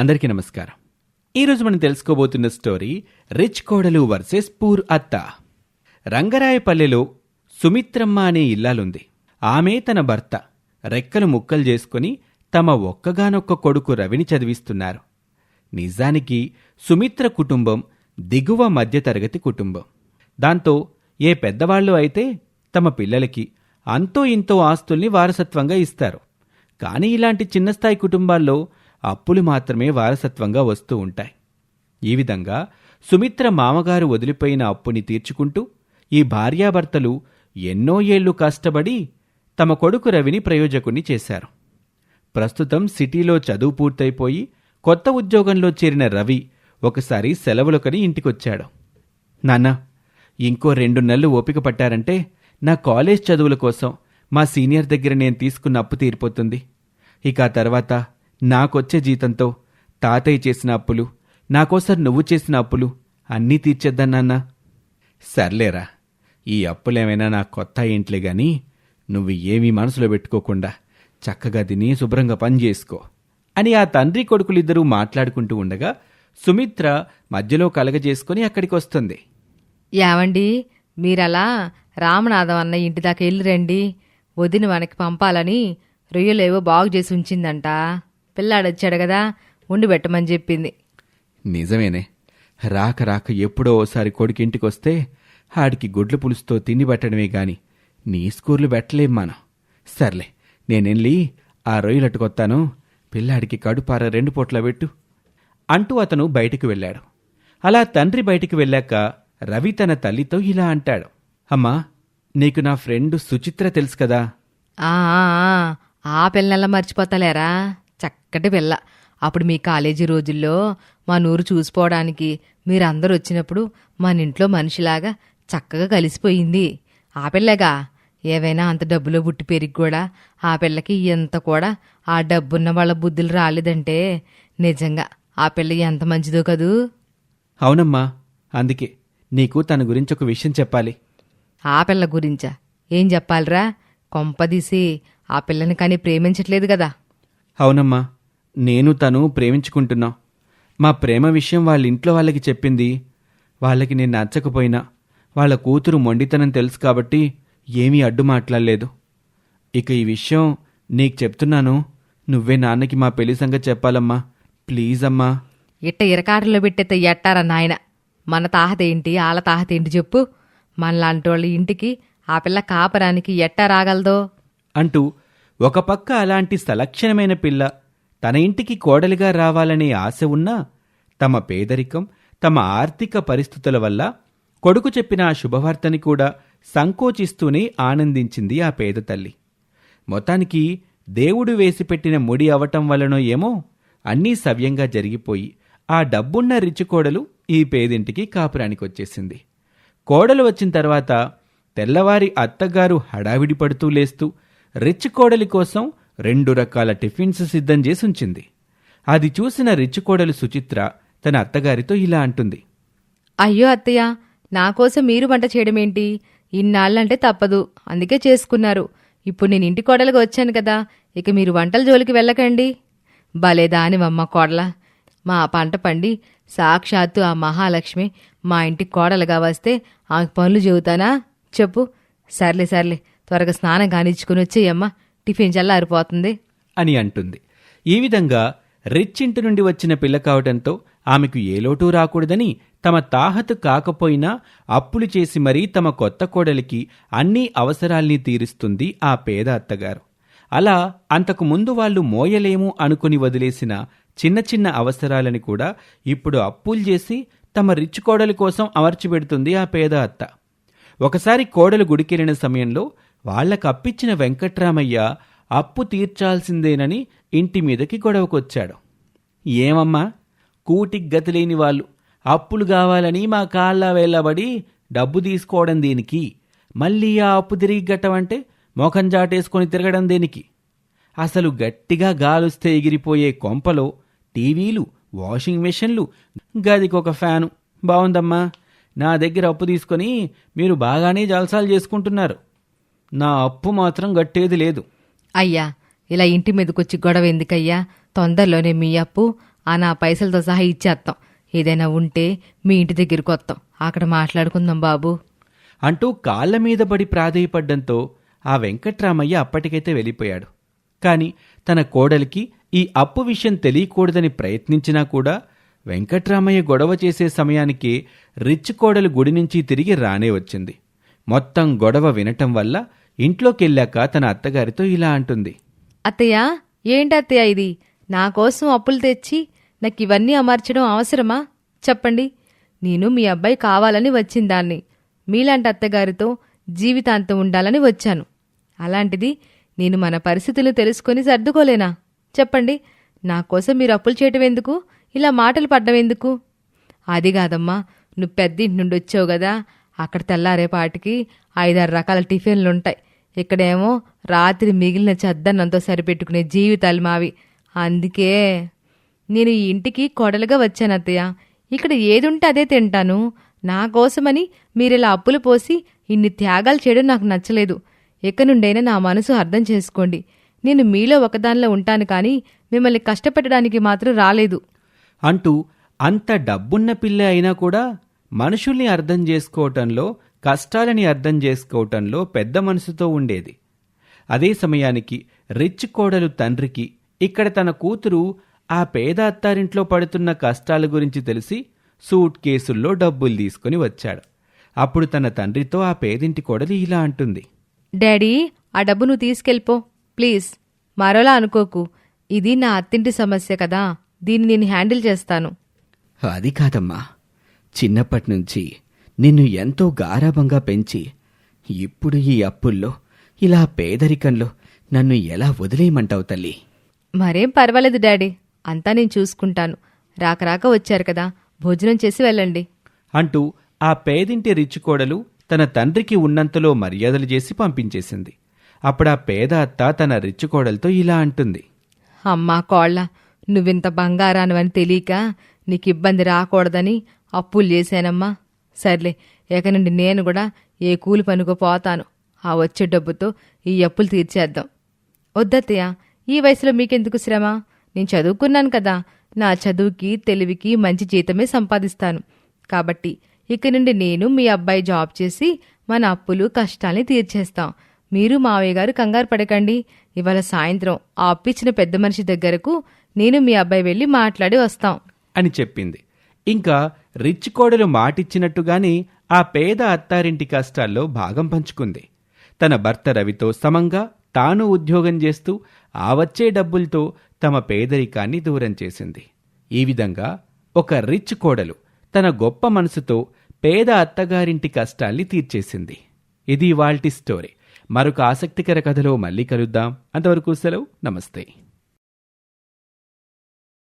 అందరికీ నమస్కారం. ఈరోజు మనం తెలుసుకోబోతున్న స్టోరీ రిచ్ కోడలు వర్సెస్ పూర్ అత్త. రంగరాయపల్లెలో సుమిత్రమ్మ అనే ఇల్లాలుంది. ఆమె తన భర్త రెక్కలు ముక్కలు చేసుకుని తమ ఒక్కగానొక్క కొడుకు రవిని చదివిస్తున్నారు. నిజానికి సుమిత్ర కుటుంబం దిగువ మధ్యతరగతి కుటుంబం. దాంతో ఏ పెద్దవాళ్ళు అయితే తమ పిల్లలకి అంతో ఇంతో ఆస్తుల్ని వారసత్వంగా ఇస్తారు. కానీ ఇలాంటి చిన్నస్థాయి కుటుంబాల్లో అప్పులు మాత్రమే వారసత్వంగా వస్తూ ఉంటాయి. ఈ విధంగా సుమిత్ర మామగారు వదిలిపోయిన అప్పుని తీర్చుకుంటూ ఈ భార్యాభర్తలు ఎన్నో ఏళ్ళు కష్టపడి తమ కొడుకు రవిని ప్రయోజకుణ్ణి చేశారు. ప్రస్తుతం సిటీలో చదువు పూర్తయిపోయి కొత్త ఉద్యోగంలో చేరిన రవి ఒకసారి సెలవులకని ఇంటికొచ్చాడు. నాన్న ఇంకో రెండు నెలలు ఓపిక పట్టారంటే నా కాలేజ్ చదువుల కోసం మా సీనియర్ దగ్గర నేను తీసుకున్న అప్పు తీరిపోతుంది. ఇక ఆ తర్వాత నాకొచ్చే జీతంతో తాతయ్య చేసిన అప్పులు నాకోసం నువ్వు చేసిన అప్పులు అన్నీ తీర్చేద్దాం సర్లేరా ఈ అప్పులేమైనా నా కొత్త ఇంట్లే గాని నువ్వు ఏమీ మనసులో పెట్టుకోకుండా చక్కగా తిని శుభ్రంగా పని చేసుకో అని ఆ తండ్రి కొడుకులిద్దరూ మాట్లాడుకుంటూ ఉండగా సుమిత్ర మధ్యలో కలగజేసుకుని అక్కడికి వస్తుంది యావండి మీరలా రామనాథం అన్న ఇంటి దాకా వెళ్ళి రండి. వదిన మనకి పంపాలని రొయ్యలేవో బాగు చేసి ఉంచిందంట. పిల్లాడొచ్చాడు కదా ఉండి పెట్టమని చెప్పింది. నిజమేనే. రాక రాక ఎప్పుడో ఓసారి కొడుకింటికి వస్తే ఆడికి గుడ్ల పులుసుతో తిండి పెట్టడమే గాని నీ స్కూర్లు పెట్టలేం మనం సర్లే నేనెళ్ళి ఆ రొయ్యలట్టుకొత్తాను పిల్లాడికి కడుపార రెండు పూట్ల పెట్టు అంటూ అతను బయటికి వెళ్ళాడు. అలా తండ్రి బయటికి వెళ్ళాక రవి తన తల్లితో ఇలా అంటాడు. అమ్మా నీకు నా ఫ్రెండ్ సుచిత్ర తెలుసు కదా? ఆ పిల్లనెలా మర్చిపోతలేరా? చక్కటి పిల్ల. అప్పుడు మీ కాలేజీ రోజుల్లో మా నూరు చూసిపోవడానికి మీరందరూ వచ్చినప్పుడు మన ఇంట్లో మనిషిలాగా చక్కగా కలిసిపోయింది. ఆ పిల్లగా ఏవైనా అంత డబ్బులో పుట్టి పెరిగి కూడా ఆ పిల్లకి ఎంత కూడా ఆ డబ్బున్న వాళ్ళ బుద్ధులు రాలేదంటే నిజంగా ఆ పిల్ల ఎంత మంచిదో కదూ? అవునమ్మా అందుకే నీకు తన గురించి ఒక విషయం చెప్పాలి. ఆ పిల్ల గురించా? ఏం చెప్పాలిరా? కొంపదీసి ఆ పిల్లని కానీ ప్రేమించట్లేదు కదా. అవునమ్మా నేను తను ప్రేమించుకుంటున్నాం. మా ప్రేమ విషయం వాళ్ళ ఇంట్లో వాళ్ళకి చెప్పింది. వాళ్ళకి నేను నచ్చకపోయినా వాళ్ళ కూతురు మొండితనం తెలుసు కాబట్టి ఏమీ అడ్డు మాట్లాడలేదు. ఇక ఈ విషయం నీకు చెప్తున్నాను నువ్వే నాన్నకి మా పెళ్ళి సంగతి చెప్పాలమ్మా. ప్లీజ్ అమ్మా. ఇట్ట ఇరకాటలో పెట్టేత ఎట్టారా నాయన? మన తాహతేంటి ఆల తాహతేంటి చెప్పు. మనలాంటోళ్ళ ఇంటికి ఆ పిల్ల కాపరానికి ఎట్టా రాగలదో? అంటూ ఒక పక్క అలాంటి సలక్షణమైన పిల్ల తన ఇంటికి కోడలిగా రావాలనే ఆశ ఉన్నా తమ పేదరికం తమ ఆర్థిక పరిస్థితుల వల్ల కొడుకు చెప్పిన ఆ శుభవార్తని కూడా సంకోచిస్తూనే ఆనందించింది ఆ పేద తల్లి. మొత్తానికి దేవుడు వేసిపెట్టిన ముడి అవటం వలనో ఏమో అన్నీ సవ్యంగా జరిగిపోయి ఆ డబ్బున్న రిచి కోడలు ఈ పేదింటికి కాపురానికొచ్చేసింది. కోడలు వచ్చిన తర్వాత తెల్లవారి అత్తగారు హడావిడి పడుతూ లేస్తూ రిచ్ కోడలి కోసం రెండు రకాల టిఫిన్స్ సిద్ధం చేసి ఉంచింది అది చూసిన రిచ్ కోడలు సుచిత్ర తన అత్తగారితో ఇలా అంటుంది. అయ్యో అత్తయ్య నాకోసం మీరు వంట చేయడమేంటి? ఇన్నాళ్ళంటే తప్పదు అందుకే చేసుకున్నారు. ఇప్పుడు నేను ఇంటి కోడలుగా వచ్చాను కదా ఇక మీరు వంటల జోలికి వెళ్ళకండి. భలే దానివమ్మ కోడల. మా పంట పండి సాక్షాత్తు ఆ మహాలక్ష్మి మా ఇంటి కోడలుగా వస్తే ఆ పనులు చెబుతానా? చెప్పు. సర్లే సర్లే త్వరగా స్నానం కానిచ్చుకుని వచ్చేయమ్మా టిఫిన్ చల్లారిపోతుంది. అని అంటుంది. ఈ విధంగా రిచ్ ఇంటి నుండి వచ్చిన పిల్ల కావటంతో ఆమెకు ఏ లోటు రాకూడదని తమ తాహతు కాకపోయినా అప్పులు చేసి మరీ తమ కొత్త కోడలికి అన్ని అవసరాల్ని తీరుస్తుంది ఆ పేద అత్తగారు. అలా అంతకు ముందు వాళ్ళు మోయలేము అనుకుని వదిలేసిన చిన్న చిన్న అవసరాలని కూడా ఇప్పుడు అప్పులు చేసి తమ రిచ్ కోడలి కోసం అమర్చిపెడుతుంది ఆ పేద అత్త. ఒకసారి కోడలు గుడికెళ్ళిన సమయంలో వాళ్ళకు అప్పిచ్చిన వెంకట్రామయ్య అప్పు తీర్చాల్సిందేనని ఇంటి మీదకి గొడవకొచ్చాడు. ఏమమ్మా? కూటికి గతిలేని వాళ్ళు. అప్పులు కావాలని మా కాళ్ళ వేళ్ళబడి డబ్బు తీసుకోవడం దేనికి? మళ్ళీ ఆ అప్పు తిరిగి గట్టమంటే మొఖం జాటేసుకొని తిరగడం దేనికి? అసలు గట్టిగా గాలుస్తే ఎగిరిపోయే కొంపలో టీవీలు వాషింగ్ మెషిన్లు గదికొక ఫ్యాను. బాగుందమ్మా నా దగ్గర అప్పు తీసుకొని మీరు బాగానే జలసాలు చేసుకుంటున్నారు. నా అప్పు మాత్రం గట్టేది లేదు. అయ్యా ఇలా ఇంటి మీదకొచ్చి గొడవ ఎందుకయ్యా? తొందరలోనే మీ అప్పు ఆ నా పైసలతో సహా ఇచ్చేస్తాం ఏదైనా ఉంటే మీ ఇంటి దగ్గరికి వస్తాం అక్కడ మాట్లాడుకుందాం బాబు. అంటూ కాళ్ళ మీద పడి ప్రాధేయపడ్డంతో ఆ వెంకట్రామయ్య అప్పటికైతే వెళ్ళిపోయాడు. కాని తన కోడలికి ఈ అప్పు విషయం తెలియకూడదని ప్రయత్నించినా కూడా వెంకట్రామయ్య గొడవ చేసే సమయానికి రిచ్ కోడలు గుడి నుంచి తిరిగి రానే వచ్చింది. మొత్తం గొడవ వినటం వల్ల ఇంట్లోకెళ్ళాక తన అత్తగారితో ఇలా అంటుంది. అత్తయ్య ఏంటి అత్తయ్య ఇది? నా కోసం అప్పులు తెచ్చి నాకు ఇవన్నీ అమర్చడం అవసరమా? చెప్పండి. నేను మీ అబ్బాయి కావాలని వచ్చిందాన్ని మీలాంటి అత్తగారితో జీవితాంతం ఉండాలని వచ్చాను. అలాంటిది నేను మన పరిస్థితులు తెలుసుకొని సర్దుకోలేనా? చెప్పండి. నా కోసం మీరు అప్పులు చేయటం ఎందుకు? ఇలా మాటలు పడ్డవెందుకు అది కాదమ్మా నువ్వు పెద్ద ఇంటి నుండి వచ్చావు కదా అక్కడ తెల్లారేపాటికి ఐదారు రకాల టిఫిన్లు ఉంటాయి ఇక్కడేమో రాత్రి మిగిలిన చెద్దన్నంతో సరిపెట్టుకునే జీవితాలు మావి. అందుకే నేను ఈ ఇంటికి కొడలుగా వచ్చాను అత్తయ్య. ఇక్కడ ఏదుంటే అదే తింటాను. నా కోసమని మీరిలా అప్పులు పోసి ఇన్ని త్యాగాలు చేయడం నాకు నచ్చలేదు. ఎక్కడి నుండైనా నా మనసు అర్థం చేసుకోండి. నేను మీలో ఒకదానిలో ఉంటాను కానీ మిమ్మల్ని కష్టపెట్టడానికి మాత్రం రాలేదు. అంటూ అంత డబ్బున్న పిల్ల అయినా కూడా మనుషుల్ని అర్థం చేసుకోవటంలో కష్టాలని అర్థం చేసుకోవటంలో పెద్ద మనసుతో ఉండేది. అదే సమయానికి రిచ్ కోడలు తండ్రికి ఇక్కడ తన కూతురు ఆ పేద అత్తారింట్లో పడుతున్న కష్టాల గురించి తెలిసి సూట్ కేసుల్లో డబ్బులు తీసుకుని వచ్చాడు. అప్పుడు తన తండ్రితో ఆ పేదింటి కోడలు ఇలా అంటుంది. డాడీ ఆ డబ్బు నువ్వు తీసుకెళ్ళిపో. ప్లీజ్ మరోలా అనుకోకు. ఇది నా అత్తింటి సమస్య కదా. దీన్ని నేను హ్యాండిల్ చేస్తాను. అది కాదమ్మా. చిన్నప్పటి నుంచి నిన్ను ఎంతో గారాబంగా పెంచి ఇప్పుడు ఈ అప్పుల్లో ఇలా పేదరికంలో నన్ను ఎలా వదిలేయమంటావు తల్లి? మరేం పర్వాలేదు డాడీ. అంతా నేను చూసుకుంటాను. రాక రాక వచ్చారు కదా. భోజనం చేసి వెళ్ళండి. అంటూ ఆ పేదింటి రిచ్ కోడలు తన తండ్రికి ఉన్నంతలో మర్యాదలు చేసి పంపించేసింది. అప్పుడు ఆ పేద అత్త తన రిచ్ కోడలతో ఇలా అంటుంది. అమ్మా కోళ్ళ నువ్వింత బంగారానివని తెలియక నీకు ఇబ్బంది రాకూడదని అప్పులు చేశానమ్మా. సర్లే ఇక నుండి నేను కూడా ఏ కూలి పనుకో పోతాను. ఆ వచ్చే డబ్బుతో ఈ అప్పులు తీర్చేద్దాం. వద్దత్తయ్య ఈ వయసులో మీకెందుకు శ్రమ? నేను చదువుకున్నాను కదా. నా చదువుకి తెలివికి మంచి జీతమే సంపాదిస్తాను. కాబట్టి ఇక నుండి నేను మీ అబ్బాయి జాబ్ చేసి మన అప్పులు కష్టాల్ని తీర్చేస్తాం. మీరు మావయ్య గారు కంగారు పడకండి. ఇవాళ సాయంత్రం ఆ అప్పిచ్చిన పెద్ద మనిషి దగ్గరకు నేను మీ అబ్బాయి వెళ్ళి మాట్లాడి వస్తాం. అని చెప్పింది. ఇంకా రిచ్ కోడలు మాటిచ్చినట్టుగానే ఆ పేద అత్తారింటి కష్టాల్లో భాగం పంచుకుంది. తన భర్త రవితో సమంగా తాను ఉద్యోగం చేస్తూ ఆ వచ్చే డబ్బులతో తమ పేదరికాన్ని దూరం చేసింది. ఈ విధంగా ఒక రిచ్ కోడలు తన గొప్ప మనసుతో పేద అత్తగారింటి కష్టాల్ని తీర్చేసింది. ఇది వాల్టి స్టోరీ. మరొక ఆసక్తికర కథలో మళ్ళీ కలుద్దాం. అంతవరకు సెలవు. నమస్తే.